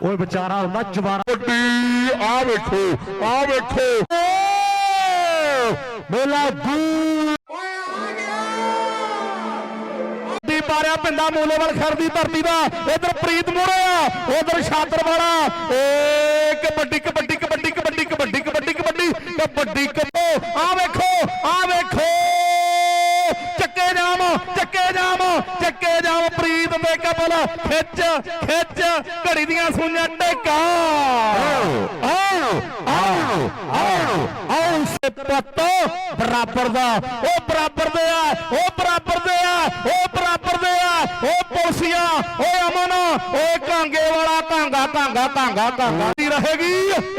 ਓਏ ਵਿਚਾਰਾ ਹੁੰਦਾ ਜਵਾਰਾ ਵੱਡੀ ਆ ਵੇਖੋ ਆ ਵੇਖੋ। ਮੇਲਾ ਦੂ ਦੀ ਪਾਰਿਆ ਪਿੰਡਾ ਮੂਲੇਵਾਲ ਖਰ ਦੀ ਧਰਤੀ ਦਾ। ਇਧਰ ਪ੍ਰੀਤ ਮੋੜਿਆ, ਉਧਰ ਛਾਤਰ ਵਾਲਾ ਏ ਜਾਮ ਚੱਕੇ ਜਾਮ ਚੱਕੇ ਜਾਮ ਪ੍ਰੀਤ ਦੇ ਕਬਲ ਖਿੱਚ ਖਿੱਚ, ਘੜੀ ਦੀਆਂ ਸੂਈਆਂ ਟੇਕਾ। ਆਓ ਆਓ ਆਓ ਆਓ ਸੇ ਪੁੱਤ, ਬਰਾਬਰ ਦਾ। ਉਹ ਬਰਾਬਰ ਦੇ ਓਏ ਕਾਂਗੇ ਵਾਲਾ ਕਾਂਗਾ ਕਾਂਗਾ ਕਾਂਗਾ ਕਾਂਗਾ ਦੀ ਰਹੇਗੀ।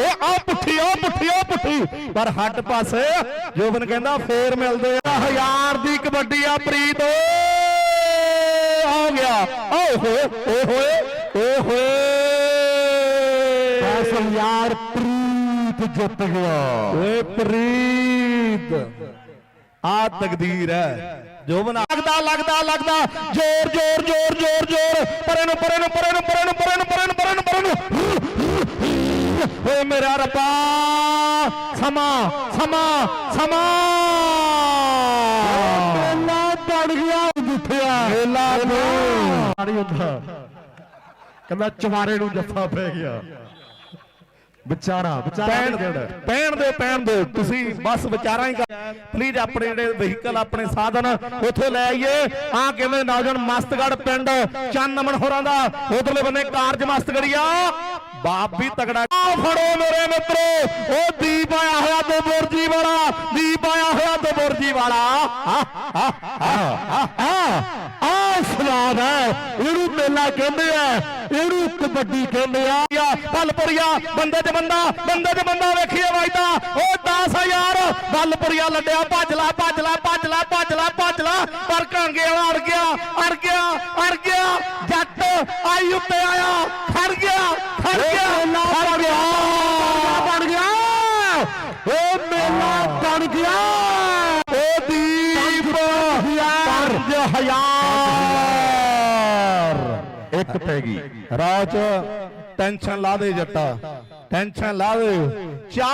ਇਹ ਆ ਪੁੱਠੀ ਆ ਪੁੱਠੀ ਆ ਪੁੱਠੀ। ਪਰ ਹੱਡ ਪਾਸੇ ਜੋਬਨ ਕਹਿੰਦਾ ਫੇਰ ਮਿਲਦੇ ਆ। ਹਜ਼ਾਰ ਦੀ ਕਬੱਡੀ ਆ ਪ੍ਰੀਤ। ਆ ਗਿਆ। ਓਏ ਹੋਏ ਓਏ ਹੋਏ ਓਏ ਹੋਏ। ਅਸਲ ਯਾਰ ਪ੍ਰੀਤ ਜਿੱਤ ਗਿਆ। ਓਏ ਪ੍ਰੀਤ। ਆ ਤਕਦੀਰ ਹੈ। ਜੋ ਬਣਾ ਲੱਗਦਾ ਲੱਗਦਾ ਲੱਗਦਾ। ਜ਼ੋਰ ਜ਼ੋਰ ਜ਼ੋਰ ਜ਼ੋਰ। ਪਰੇ ਨੂੰ ਪਰੇ ਨੂੰ ਪਰੇ ਨੂੰ ਪਰੇ ਨੂੰ ਪਰੇ ਨੂੰ ਪਰੇ ਨੂੰ ਪਰੇ ਨੂੰ ਪਰੇ ਨੂੰ ਓਏ ਮੇਰਾ ਰੱਬਾ ਸਮਾਂ ਸਮਾਂ ਸਮਾਂ। ਮੇਲਾ ਬਣ ਗਿਆ ਜਿੱਥਿਆ ਮੇਲਾ ਨਹੀਂ ਹੁੰਦਾ ਕਹਿੰਦਾ ਚਵਾਰੇ ਨੂੰ ਜੱਫਾ ਪੈ ਗਿਆ। ਵਿਚਾਰਾ ਵਿਚਾਰਾ ਪੈਣ ਪੈਣ ਦੇ ਪੈਣ ਦੇ ਤੁਸੀਂ ਬਸ ਵਿਚਾਰਾਂ ਹੀ ਕਰ ਪਲੀਜ਼ ਆਪਣੇ ਜਿਹੜੇ ਵਹੀਕਲ ਆਪਣੇ ਸਾਧਨ ਉੱਥੇ ਲੈ ਆਈਏ। ਆ ਕਿਵੇਂ ਨੌਜਵਾਨ ਮਸਤਗੜ ਪਿੰਡ ਚੰਨਮਨ ਹੋਰਾਂ ਦਾ? ਉਧਰਲੇ ਬੰਨੇ ਕਾਰਜ ਮਸਤਗੜੀਆ ਬਾਪ ਵੀ ਤਗੜਾ ਆ ਫੜੋ ਮੇਰੇ ਮਿੱਤਰੋ। ਉਹ ਦੀਪ ਆਇਆ ਹੋਇਆ ਤੇ ਬੁਰਜੀ ਵਾਲਾ। ਦੀਪ ਆਇਆ ਹੋਇਆ ਤੇ ਬੁਰਜੀ ਵਾਲਾ ਆ ਆ ਆ ਆ ਸਵਾਦ ਹੈ। ਇਹਨੂੰ ਮੇਲਾ ਕਹਿੰਦੇ ਆ। ਇਹਨੂੰ ਕਬੱਡੀ ਕਹਿੰਦੇ ਆ। ਬਲਪੁਰੀਆ ਬੰਦੇ ਚ ਬੰਦਾ ਬੰਦੇ ਚ ਬੰਦਾ ਵੇਖੀਏ ਵਾਜਦਾ ਉਹ 10000 ਬਲਪੁਰੀਆ ਲੱਡਿਆ ਭੱਜ ਲੈ ਭੱਜ ਲੈ ਭੱਜ ਲੈ ਭੱਜ ਲੈ ਭੱਜ ਲੈ ਪਰ ਕਾਂਗੇ ਵਾਲਾ ਅੜ ਗਿਆ ਅੜ ਗਿਆ ਅੜ ਗਿਆ। ਜੱਟ ਆਈ ਉੱਤੇ ਆਇਆ ਖੜ ਗਿਆ ਖੜ ਗਿਆ ਖੜ ਗਿਆ। ਬਣ ਗਿਆ। ਉਹ ਮੇਲਾ ਬਣ ਗਿਆ। ਉਹ ਦੀਪ 5000 ਇੱਕ ਪੈ ਗਈ। ਰਾਜ ਟੈਨਸ਼ਨ ਲਾ ਦੇ ਜੱਟਾ। ਟੈਨਸ਼ਨ ਲਾ ਦੇ। ਚਾਰ